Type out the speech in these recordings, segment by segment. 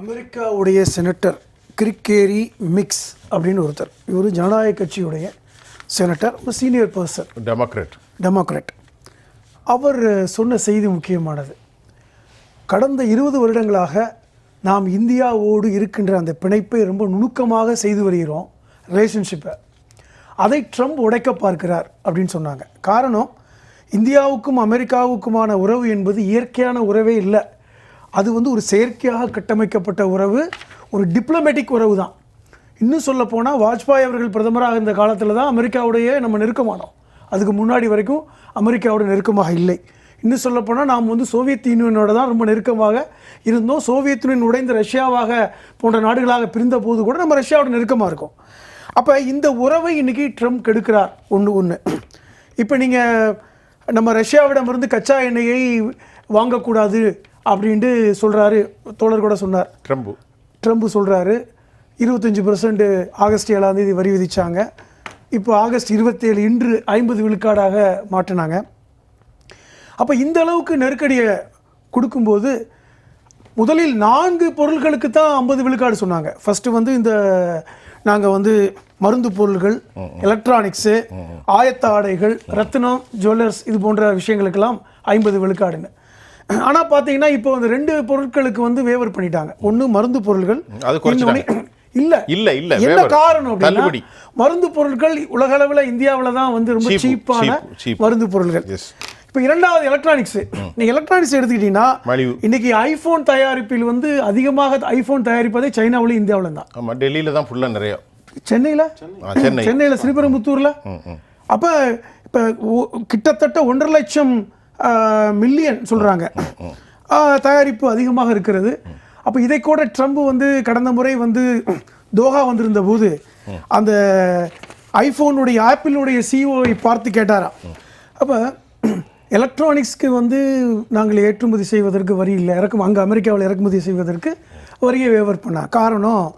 அமெரிக்காவுடைய senator கிரிக்கேரி mix அப்படின்னு ஒருத்தர். இவர் ஜனநாயக கட்சியுடைய செனட்டர் ஒரு சீனியர் பர்சன். டெமோக்ராட். டெமோக்ராட். அவர் சொன்ன செய்தி முக்கியமானது. கடந்த இருபது வருடங்களாக நாம் இந்தியாவோடு இருக்கின்ற அந்த பிணைப்பை ரொம்ப நுணுக்கமாக செய்து வருகிறோம் ரிலேஷன்ஷிப்பை அதை ட்ரம்ப் உடைக்க பார்க்கிறார் அப்படின்னு சொன்னாங்க. காரணம் இந்தியாவுக்கும் அமெரிக்காவுக்குமான உறவு என்பது இயற்கையான உறவே இல்லை. அது வந்து ஒரு செயற்கையாக கட்டமைக்கப்பட்ட உறவு ஒரு டிப்ளமேட்டிக் உறவு தான் இன்னும் சொல்ல போனால் வாஜ்பாய் அவர்கள் பிரதமராக இருந்த காலத்தில் தான் அமெரிக்காவுடைய நம்ம நெருக்கமானோம். அதுக்கு முன்னாடி வரைக்கும் அமெரிக்காவோட நெருக்கமாக இல்லை. இன்னும் சொல்லப்போனால் நாம் வந்து சோவியத் யூனியனோட தான் ரொம்ப நெருக்கமாக இருந்தோம். சோவியத் யூனியன் உடைந்த ரஷ்யாவாக போன்ற நாடுகளாக பிரிந்த போது கூட நம்ம ரஷ்யாவோட நெருக்கமாக இருக்கும். அப்போ இந்த உறவை இன்றைக்கி ட்ரம்ப் கெடுக்கிறார் ஒன்று ஒன்று இப்போ நீங்கள் நம்ம ரஷ்யாவிடமிருந்து கச்சா எண்ணெயை வாங்கக்கூடாது அப்படின்ட்டு சொல்கிறாரு தோழர் கூட சொன்னார். ட்ரம்ப். ட்ரம்ப் சொல்கிறாரு இருபத்தஞ்சி பர்சன்ட் ஆகஸ்ட் ஏழாம் தேதி வரி விதிச்சாங்க. இப்போ ஆகஸ்ட் இருபத்தேழு இன்று ஐம்பது விழுக்காடாக மாற்றினாங்க. அப்போ இந்த அளவுக்கு நெருக்கடியை கொடுக்கும்போது முதலில் நான்கு பொருட்களுக்கு தான் ஐம்பது விழுக்காடு சொன்னாங்க. ஃபஸ்ட்டு வந்து இந்த நாங்கள் வந்து மருந்து பொருள்கள் எலக்ட்ரானிக்ஸு ஆயத்த ஆடைகள் ரத்தினம் ஜுவல்லர்ஸ் இது போன்ற விஷயங்களுக்கெல்லாம் ஐம்பது விழுக்காடுன்னு. ஆனால் பார்த்தீங்கன்னா இப்போ அந்த ரெண்டு பொருட்களுக்கு வந்து வேவர் பண்ணிட்டாங்க ஒன்று மருந்து பொருள்கள் அது. இன்னொன்னு- இல்ல இல்ல, இல்ல, என்ன. காரணம் அப்படின்னா. மருந்து பொருட்கள் உலக அளவுல இந்தியாவுல தான் வந்து ரொம்ப சீப்பான. மருந்து பொருள்கள் Yes. இப்போ இரண்டாவது எலக்ட்ரானிக்ஸ் நீங்க எலக்ட்ரானிக்ஸ் எடுத்துக்கிட்டீங்கன்னா. இன்னைக்கு ஐபோன் தயாரிப்பில் வந்து அதிகமாக ஐபோன் தயாரிப்பதே சைனாவிலும் இந்தியாவிலும் தான் ஆமாம் டெல்லியில் தான் ஃபுல்லாக நிறைய சென்னையில சென்னையில ஸ்ரீபெரும்புத்தூர்ல அப்ப இப்ப கிட்டத்தட்ட ஒன்றரை லட்சம் மில்லியன் சொல்றாங்க. ஆ, தயாரிப்பு அதிகமாக இருக்கிறது. அப்ப இதை கூட ட்ரம்ப் வந்து கடந்த முறை வந்து தோஹா வந்திருந்த போது அந்த ஐஃபோனுடைய ஆப்பிளுடைய சிஓவை பார்த்து கேட்டாராம். அப்ப எலக்ட்ரானிக்ஸ்க்கு வந்து நாங்கள் ஏற்றுமதி செய்வதற்கு வரி இல்லை. இறக்கும் அங்கே அமெரிக்காவில் இறக்குமதி செய்வதற்கு வரியை வேவர் பண்ண. காரணம்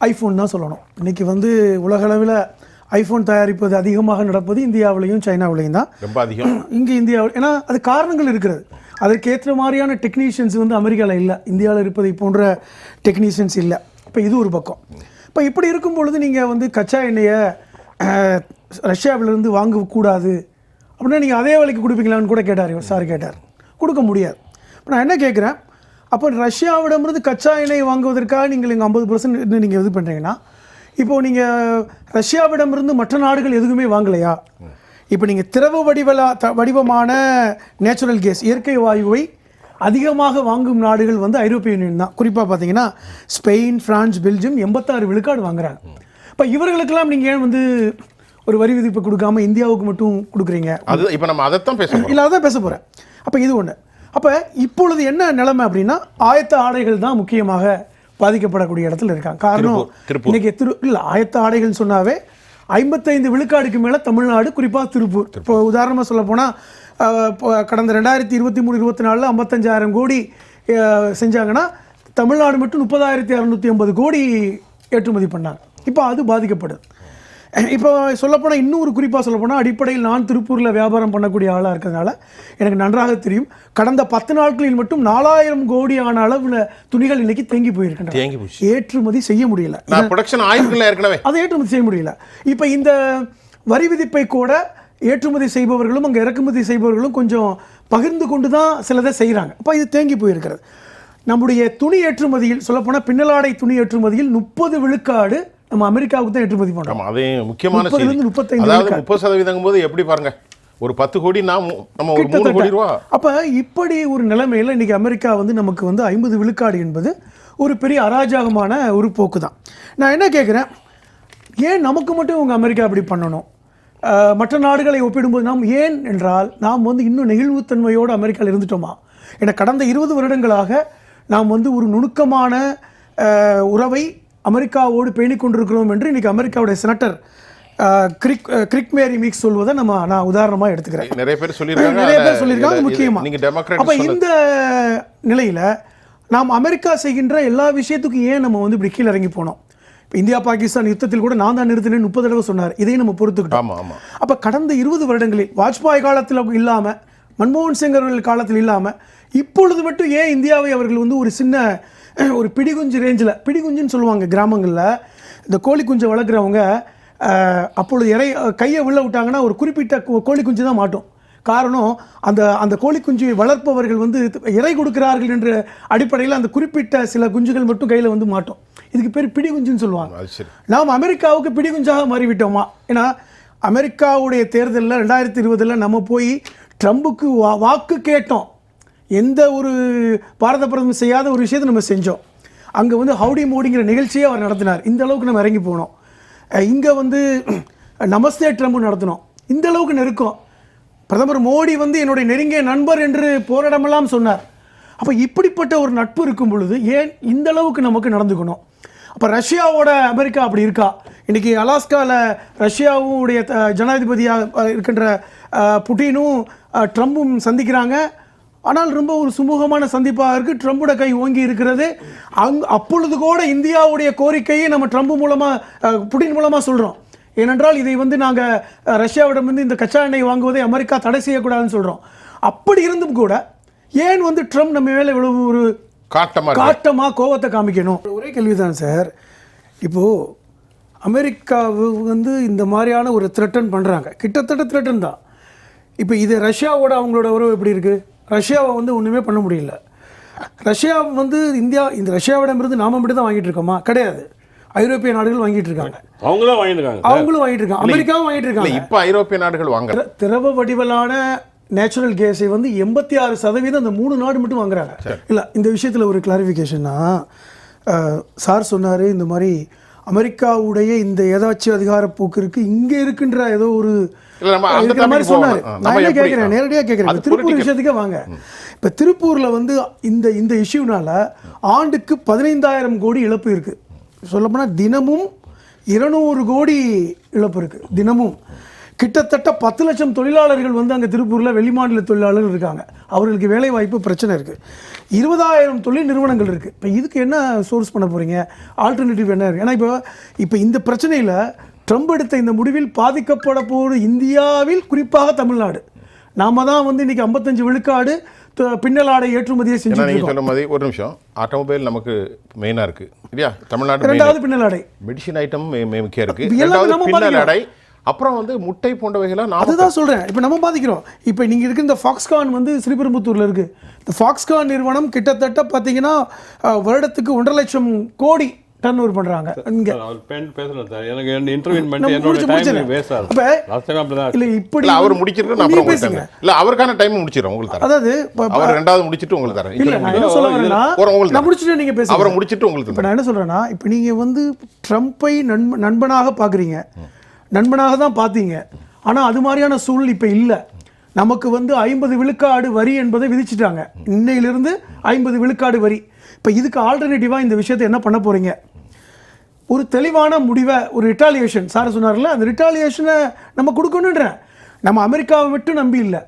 ஐஃபோன் தான் சொல்லணும். இன்றைக்கி வந்து உலகளவில் ஐஃபோன் தயாரிப்பது அதிகமாக நடப்பது இந்தியாவிலையும் சைனாவிலையும் தான். ரொம்ப அதிகம். இங்கே இந்தியாவில் ஏன்னா அது காரணங்கள் இருக்கிறது. அதற்கேற்ற மாதிரியான டெக்னீஷியன்ஸ் வந்து அமெரிக்காவில் இல்லை. இந்தியாவில் இருப்பதை போன்ற டெக்னீஷியன்ஸ் இல்லை. இப்போ இது ஒரு பக்கம். இப்போ இப்படி இருக்கும் பொழுது நீங்கள் வந்து கச்சா எண்ணெயை ரஷ்யாவிலிருந்து வாங்கக்கூடாது. அப்படின்னா நீங்கள் அதே விலைக்கு கொடுப்பீங்களான்னு கூட கேட்டார் இவர். சார் கேட்டார். கொடுக்க முடியாது. இப்போ நான் என்ன கேட்குறேன்? அப்போ ரஷ்யாவிடமிருந்து கச்சா எண்ணெய் வாங்குவதற்காக நீங்கள் இங்கே ஐம்பது பர்சன்ட் நீங்கள் இது பண்ணுறீங்கன்னா இப்போது நீங்கள் ரஷ்யாவிடமிருந்து மற்ற நாடுகள் எதுவுமே வாங்கலையா? இப்போ நீங்கள் திரவ வடிவலா த வடிவமான நேச்சுரல் கேஸ் இயற்கை வாயுவை அதிகமாக வாங்கும் நாடுகள் வந்து ஐரோப்பிய யூனியன் தான். குறிப்பாக பார்த்தீங்கன்னா ஸ்பெயின் பிரான்ஸ் பெல்ஜியம் எண்பத்தாறு விழுக்காடு வாங்குறாங்க. இப்போ இவர்களுக்கெல்லாம் நீங்கள் ஏன் வந்து ஒரு வரி விதிப்பு கொடுக்காம இந்தியாவுக்கு மட்டும் கொடுக்குறீங்க? அது இப்போ நம்ம அதைத்தான் பேச இல்லை அதான் பேச போகிறேன் அப்போ இது ஒன்று அப்போ இப்பொழுது என்ன நிலைமை அப்படின்னா ஆயத்த ஆடைகள் தான் முக்கியமாக பாதிக்கப்படக்கூடிய இடத்துல இருக்காங்க. காரணம். இன்னைக்கு திரு இல்லை ஆயத்த ஆடைகள் சொன்னாவே ஐம்பத்தைந்து விழுக்காடுக்கு மேலே தமிழ்நாடு குறிப்பாக திருப்பூர். இப்போ உதாரணமாக சொல்ல போனால் கடந்த ரெண்டாயிரத்தி இருபத்தி மூணு இருபத்தி நாலில் ஐம்பத்தஞ்சாயிரம் கோடி செஞ்சாங்கன்னா தமிழ்நாடு மட்டும் முப்பதாயிரத்தி அறநூற்றி ஐம்பது கோடி ஏற்றுமதி பண்ணாங்க. இப்போ அது பாதிக்கப்படுது. இப்போ சொல்லப்போனால் இன்னொரு குறிப்பாக சொல்லப்போனால் அடிப்படையில் நான் திருப்பூரில் வியாபாரம் பண்ணக்கூடிய ஆளாக இருக்கிறதுனால எனக்கு நன்றாக தெரியும். கடந்த பத்து நாட்களில் மட்டும் நாலாயிரம் கோடி ஆன அளவில் துணிகள் இன்னைக்கு தேங்கி போயிருக்கின்றன. போச்சு. ஏற்றுமதி செய்ய முடியல. ப்ரொடக்ஷன் ஆயிருக்குல்ல ஏற்கனவே. அதை ஏற்றுமதி செய்ய முடியல. இப்போ இந்த வரி விதிப்பை கூட ஏற்றுமதி செய்பவர்களும் அங்கே இறக்குமதி செய்பவர்களும் கொஞ்சம் பகிர்ந்து கொண்டு தான் சிலதை செய்கிறாங்க அப்போ இது தேங்கி போயிருக்கிறது. நம்முடைய துணி ஏற்றுமதியில் சொல்லப்போனால் பின்னலாடை துணி ஏற்றுமதியில் முப்பது விழுக்காடு நம்ம அமெரிக்காவுக்கு தான் ஏற்றுமதி பண்ணுறோம் அதே முக்கியமான செய்தி. முப்பத்தைந்து அதாவது. முப்பது சதவீதம் போது எப்படி பாருங்க? ஒரு பத்து கோடி நாம் நம்ம ஒரு மூணு கோடி ரூபா. அப்போ இப்படி ஒரு நிலைமையில் இன்னைக்கு அமெரிக்கா வந்து நமக்கு வந்து ஐம்பது விழுக்காடு என்பது ஒரு பெரிய அராஜகமான ஒரு போக்கு தான் நான் என்ன கேட்குறேன் ஏன் நமக்கு மட்டும் இவங்க அமெரிக்கா அப்படி பண்ணணும்? மற்ற நாடுகளை ஒப்பிடும்போது நாம் ஏன் என்றால் நாம் வந்து இன்னும் நெகிழ்வுத்தன்மையோடு அமெரிக்காவில் இருந்துட்டோமா? ஏன்னா கடந்த இருபது வருடங்களாக நாம் வந்து ஒரு நுணுக்கமான உறவை அமெரிக்காவோடு பேணிக் கொண்டிருக்கிறோம் என்று இன்னைக்கு அமெரிக்காவுடைய செனட்டர் கிரிக் கிரிக் மேரி மீக்ஸ் சொல்வதை நம்ம நான் உதாரணமாக எடுத்துக்கிறேன். நிறைய பேர் சொல்லியிருக்காங்க. நிறைய பேர் சொல்லியிருக்காங்க இது- முக்கியமா. நீங்க டெமோக்ராட் அப்ப இந்த நிலையில நாம் அமெரிக்கா செய்கின்ற எல்லா விஷயத்துக்கும் ஏன் நம்ம வந்து இப்படி கீழே இறங்கி போனோம்? இப்போ இந்தியா பாகிஸ்தான் யுத்தத்தில் கூட நான் தான் நிறுத்தினேன் முப்பது தடவை சொன்னார். இதையும் நம்ம பொறுத்துக்கிட்டோம். அப்ப கடந்த இருபது வருடங்களில் வாஜ்பாய் காலத்தில் இல்லாம மன்மோகன் சிங் அவர்கள் காலத்தில் இல்லாம இப்பொழுது மட்டும் ஏன் இந்தியாவை அவர்கள் வந்து ஒரு சின்ன ஒரு பிடிகுஞ்சு ரேஞ்சில் பிடிகுஞ்சுன்னு சொல்லுவாங்க கிராமங்களில் இந்த கோழி குஞ்சை வளர்க்குறவங்க அப்பொழுது இறை கையை உள்ள விட்டாங்கன்னா ஒரு குறிப்பிட்ட கோழி குஞ்சு தான் மாட்டும். காரணம் அந்த அந்த கோழி குஞ்சை வளர்ப்பவர்கள் வந்து இறை கொடுக்கிறார்கள் என்ற அடிப்படையில் அந்த குறிப்பிட்ட சில குஞ்சுகள் மட்டும் கையில் வந்து மாட்டோம். இதுக்கு பேர் பிடி குஞ்சுன்னு சொல்லுவாங்க நாம் அமெரிக்காவுக்கு பிடிகுஞ்சாக மாறிவிட்டோமா? ஏன்னா அமெரிக்காவுடைய தேர்தலில் ரெண்டாயிரத்தி இருபதில் நம்ம போய் ட்ரம்புக்கு வா வாக்கு கேட்டோம். எந்த ஒரு பாரத பிரதமர் செய்யாத ஒரு விஷயத்தை நம்ம செஞ்சோம். அங்கே வந்து ஹவுடி மோடிங்கிற நிகழ்ச்சியே அவர் நடத்தினார். இந்த அளவுக்கு நம்ம இறங்கி போனோம். இங்கே வந்து நமஸ்தே ட்ரம்ப் நடத்தினோம். இந்த அளவுக்கு நெருக்கம். பிரதமர் மோடி வந்து என்னுடைய நெருங்கிய நண்பர் என்று போராடமெல்லாம் சொன்னார். அப்போ இப்படிப்பட்ட ஒரு நட்பு இருக்கும் பொழுது ஏன் இந்த அளவுக்கு நமக்கு நடந்துக்கணும்? அப்போ ரஷ்யாவோட அமெரிக்கா அப்படி இருக்கா? இன்றைக்கி அலாஸ்காவில் ரஷ்யாவுடைய த- ஜனாதிபதியாக இருக்கின்ற புட்டினும் ட்ரம்பும் சந்திக்கிறாங்க. ஆனால் ரொம்ப ஒரு சுமூகமான சந்திப்பாக இருக்குது ட்ரம்போட கை ஓங்கி இருக்கிறது. அங் அப்பொழுது கூட இந்தியாவுடைய கோரிக்கையை நம்ம ட்ரம்ப் மூலமாக புட்டின் மூலமாக சொல்கிறோம் ஏனென்றால் இதை வந்து நாங்கள் ரஷ்யாவிடம் வந்து இந்த கச்சா எண்ணெய் வாங்குவதை அமெரிக்கா தடை செய்யக்கூடாதுன்னு சொல்கிறோம் அப்படி இருந்தும் கூட ஏன் வந்து ட்ரம்ப் நம்ம மேலே இவ்வளவு ஒரு காட்டமா இருக்கு? காட்டமாக கோவத்தை காமிக்கணும்? ஒரே கேள்விதான் சார். இப்போது அமெரிக்காவு வந்து இந்த மாதிரியான ஒரு த்ரெட்டன் பண்ணுறாங்க கிட்டத்தட்ட த்ரெட்டன் தான். இப்போ இது ரஷ்யாவோட அவங்களோட உறவு எப்படி இருக்குது ரஷ்யாவை வந்து ஒன்றுமே பண்ண முடியல. ரஷ்யா வந்து இந்தியா இந்த ரஷ்யாவிடமிருந்து நாம மட்டும் தான் வாங்கிட்டு இருக்கோமா? கிடையாது. ஐரோப்பிய நாடுகள் வாங்கிட்டு இருக்காங்க. அவங்க தான் வாங்கியிருக்காங்க. அவங்களும் வாங்கிட்டு இருக்காங்க. அமெரிக்காவும் வாங்கிட்டு இல்ல இருக்காங்க இப்ப ஐரோப்பிய நாடுகள் வாங்க திர- திரவ வடிவலான நேச்சுரல் கேஸை வந்து எண்பத்தி ஆறு சதவீதம் அந்த மூணு நாடு மட்டும் வாங்குறாங்க. இல்லை இந்த விஷயத்தில் ஒரு கிளாரிஃபிகேஷன்னா சார் சொன்னார் இந்த மாதிரி அமெரிக்காவுடைய இந்த ஏதாச்சும் அதிகார போக்கிற்கு இங்கே இருக்கின்ற ஏதோ ஒரு மாதிரி சொன்னார். நான் என்ன கேட்குறேன்? நேரடியாக கேட்குறேன். திருப்பூர். விஷயத்துக்கே வாங்க. இப்போ திருப்பூரில் வந்து இந்த இந்த இஷ்யூனால ஆண்டுக்கு பதினைந்தாயிரம் கோடி இழப்பு இருக்குது சொல்லப்போனால் தினமும் இருநூறு கோடி இழப்பு இருக்குது தினமும். கிட்டத்தட்ட பத்து லட்சம் தொழிலாளர்கள் வந்து அங்கே திருப்பூரில் வெளிமாநில தொழிலாளர்கள் இருக்காங்க. அவர்களுக்கு வேலை வாய்ப்பு பிரச்சனை இருக்குது இருபதாயிரம் தொழில் நிறுவனங்கள் இருக்குது இப்போ இதுக்கு என்ன சோர்ஸ் பண்ண போகிறீங்க ஆல்டர்னேட்டிவ் என்ன இருக்குது ஏன்னா இப்போ இப்போ இந்த பிரச்சனையில் ட்ரம்ப் எடுத்த இந்த முடிவில் பாதிக்கப்பட போகிற இந்தியாவில் குறிப்பாக தமிழ்நாடு. நாம தான் வந்து இன்னைக்கு ஐம்பத்தஞ்சு விழுக்காடு பின்னலாடை ஏற்றுமதியை ஏன்னா செஞ்சுட்டு நீங்க இருக்கோம். சொன்ன மாதிரி ஒரு நிமிஷம். ஆட்டோமொபைல் நமக்கு மெயினா இருக்கு. இல்லையா? தமிழ்நாடு ரெண்டாவது பின்னலாடை மெடிசின் ஐட்டம் முக்கியம் இருக்கு. இப்ப அப்புறம் வந்து முட்டை போன்றவைகளாம் நாம அதுதான் சொல்றேன். இப்போ நம்ம பாதிக்கிறோம். இப்போ நீங்க இருக்க இந்த ஃபாக்ஸ்கான் வந்து ஸ்ரீபெரும்புத்தூர்ல இருக்கு. இந்த ஃபாக்ஸ்கான் நிறுவனம் கிட்டத்தட்ட பார்த்தீங்கன்னா வருடத்துக்கு ஒன்றரை லட்சம் கோடி டர்ன் ஓவர் பண்றாங்க. இங்க எனக்கு இன்டர்வியூ பண்ணிட்டு என்னோட டைம். வேஸ்ட் அப்படிதான் இல்ல இப்படி அவர் வந்து- முடிச்சிருக்கு நீ அப்புறம் பேசுங்க. இல்ல அவருக்கான டைம் முடிச்சிடும் உங்களுக்கு தரேன். அதாவது அவர் ரெண்டாவது முடிச்சிட்டு உங்களுக்கு தரேன். இல்ல நான் என்ன உங்களுக்கு நான் முடிச்சுட்டு நீங்க பேசுங்க. அவரை முடிச்சிட்டு உங்களுக்கு இப்போ தரேன். நான் என்ன சொல்கிறேன்னா இப்போ நீங்கள் வந்து ட்ரம்ப்பை நண்ப நண்பனாக பார்க்குறீங்க நண்பனாக தான் பார்த்தீங்க. ஆனால் அது மாதிரியான சூழல் இப்போ இல்லை. நமக்கு வந்து ஐம்பது விழுக்காடு வரி என்பதை விதிச்சிட்டாங்க. இன்னையிலிருந்து ஐம்பது விழுக்காடு வரி. இப்போ இதுக்கு ஆல்டர்னேட்டிவாக இந்த விஷயத்தை என்ன பண்ண போகிறீங்க ஒரு தெளிவான முடிவை ஒரு ரிட்டாலியேஷன் சார் சொன்னார்ல அந்த ரிட்டாலியேஷனை நம்ம கொடுக்கணுன்றேன். நம்ம அமெரிக்காவை விட்டு நம்பி இல்லை.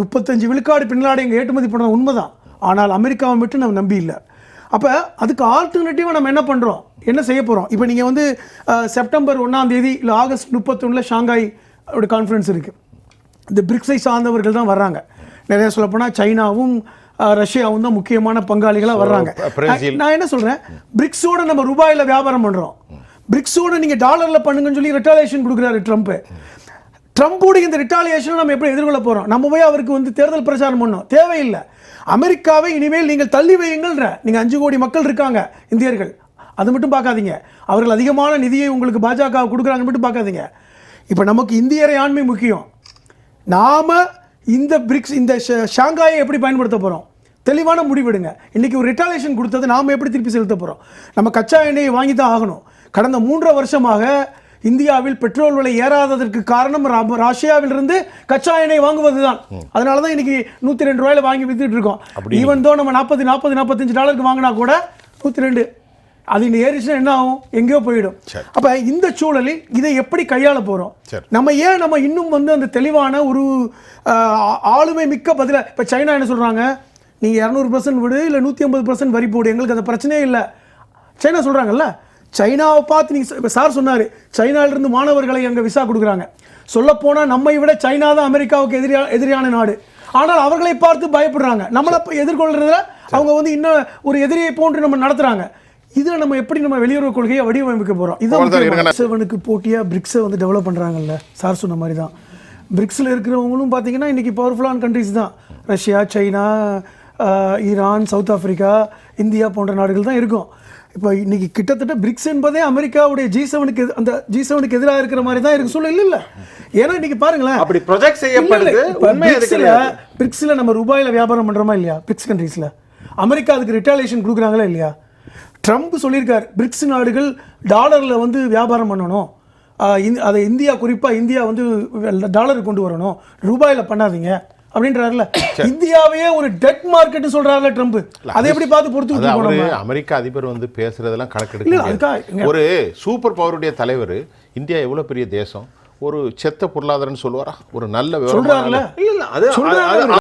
முப்பத்தஞ்சு விழுக்காடு பின்னாடி எங்கள் ஏற்றுமதி பண்ண உண்மைதான். ஆனால் அமெரிக்காவை விட்டு நம்ம நம்பி இல்லை. அப்போ அதுக்கு ஆல்டர்னேட்டிவாக நம்ம என்ன பண்ணுறோம் என்ன செய்ய போகிறோம் இப்போ நீங்கள் வந்து செப்டம்பர் ஒன்றாம் தேதி இல்லை ஆகஸ்ட் முப்பத்தொன்னில் ஷாங்காய் ஒரு கான்ஃபரன்ஸ் இருக்குது இந்த பிரிக்ஸை சார்ந்தவர்கள் தான் வர்றாங்க. நிறைய சொல்லப்போனால் சைனாவும் ரஷ்யாவும் தான் முக்கியமான பங்காளிகளாக வர்றாங்க. நான் என்ன சொல்கிறேன் பிரிக்ஸோட நம்ம ரூபாயில் வியாபாரம் பண்ணுறோம் பிரிக்ஸோட நீங்கள் டாலரில் பண்ணுங்கன்னு சொல்லி ரிட்டாலியேஷன் கொடுக்குறாரு ட்ரம்ப் ட்ரம்போட இந்த ரிட்டாலியேஷனை நம்ம எப்படி எதிர்கொள்ள போகிறோம் நம்ம போய் அவருக்கு வந்து தேர்தல் பிரச்சாரம் பண்ணோம். தேவையில்லை. அமெரிக்காவை இனிமேல் நீங்கள் தள்ளி வையுங்கள்ன்ற நீங்கள் அஞ்சு கோடி மக்கள் இருக்காங்க இந்தியர்கள். அது மட்டும் பார்க்காதீங்க. அவர்கள் அதிகமான நிதியை உங்களுக்கு பாஜக கொடுக்குறாங்கன்னு மட்டும் பார்க்காதீங்க. இப்போ நமக்கு இந்திய இறையாண்மை முக்கியம். நாம இந்த பிரிக்ஸ் இந்த ஷாங்காயை எப்படி பயன்படுத்த போகிறோம் தெளிவான முடிவெடுங்க. இன்னைக்கு ஒரு ரிட்டாலியேஷன் கொடுத்தது நாம எப்படி திருப்பி செலுத்த போகிறோம் நம்ம கச்சா எண்ணெயை வாங்கி தான் ஆகணும். கடந்த மூன்றரை வருஷமாக இந்தியாவில் பெட்ரோல் விலை ஏறாததற்கு காரணம் ரஷ்யாவிலிருந்து கச்சா எண்ணெய் வாங்குவது தான் அதனால தான் இன்னைக்கு நூற்றி ரெண்டு ரூபாயில வாங்கி வித்துட்டு இருக்கோம். ஈவன் தோ நம்ம நாற்பது நாற்பது நாற்பத்தஞ்சு டாலருக்கு வாங்கினா கூட நூற்றி ரெண்டு. அது இந்த ஏறிச்சுன்னா என்ன ஆகும்? எங்கேயோ போயிடும். அப்ப இந்த சூழலில் இதை எப்படி கையாள சரி. நம்ம ஏன் நம்ம இன்னும் வந்து அந்த தெளிவான ஒரு ஆளுமை மிக்க பதில இப்ப சைனா என்ன சொல்றாங்க? நீங்க இரநூறு பர்சன்ட் விடு இல்ல நூத்தி ஐம்பது பர்சன்ட் வரி போடு எங்களுக்கு அந்த பிரச்சனையே இல்லை. சைனா சொல்றாங்கல்ல? சைனாவை பார்த்து நீங்க இப்ப சார் சொன்னாரு சைனால இருந்து மாணவர்களை அங்க விசா கொடுக்குறாங்க. சொல்ல போனா நம்மை விட சைனா தான் அமெரிக்காவுக்கு எதிரியா எதிரியான நாடு. ஆனால் அவர்களை பார்த்து பயப்படுறாங்க. நம்மளை இப்ப எதிர்கொள்றதுல அவங்க வந்து இன்னும் ஒரு எதிரியை போன்று நம்ம நடத்துறாங்க. இதை நம்ம எப்படி நம்ம வெளியுறவு கொள்கையை வடிவமைக்க இருங்க, இதான் செவனுக்கு போட்டியா பிரிக்ஸை வந்து டெவலப் பண்றாங்கல்ல? சார் சொன்ன மாதிரி தான் பிரிக்ஸில் இருக்கிறவங்களும் பார்த்தீங்கன்னா இன்னைக்கு பவர்ஃபுல்லான கண்ட்ரிஸ் தான். Russia China Iran South Africa India போன்ற நாடுகள் தான் இருக்கும். இப்போ இன்னைக்கு கிட்டத்தட்ட பிரிக்ஸ் என்பதே அமெரிக்காவுடைய ஜி செவனுக்கு அந்த ஜி செவனுக்கு எதிராக இருக்கிற மாதிரி தான் இருக்கு. சூழல் இல்ல ஏன்னா இன்னைக்கு பாருங்களேன். அப்படி ப்ரொஜெக்ட் செய்யப்படுது. பிரிக்ஸ்ல நம்ம ரூபாயில வியாபாரம் பண்றோமா இல்லையா? பிரிக்ஸ் கண்ட்ரீஸ்ல அமெரிக்கா அதுக்கு ரிட்டாலியேஷன் கொடுக்குறாங்களா இல்லையா? ட்ரம்ப் சொல்லியிருக்கார் பிரிக்ஸ் நாடுகள் டாலர்ல வந்து வியாபாரம் பண்ணணும். அதை இந்தியா குறிப்பா இந்தியா வந்து டாலர் கொண்டு வரணும். ரூபாயில பண்ணாதீங்க அப்படின்றாருல இந்தியாவையே ஒரு டெட் மார்க்கெட் சொல்றாருல ட்ரம்ப். அதை எப்படி பார்த்து பொறுத்து அவரு அமெரிக்க அதிபர் வந்து பேசுறதெல்லாம் கணக்கெடுக்க. ஒரு சூப்பர் பவருடைய தலைவர் இந்தியா எவ்வளவு பெரிய தேசம்? ஒரு செத்த பொருளாதாரம்னு சொல்லுவாரா? ஒரு நல்ல சொல்றாருல இல்ல அது-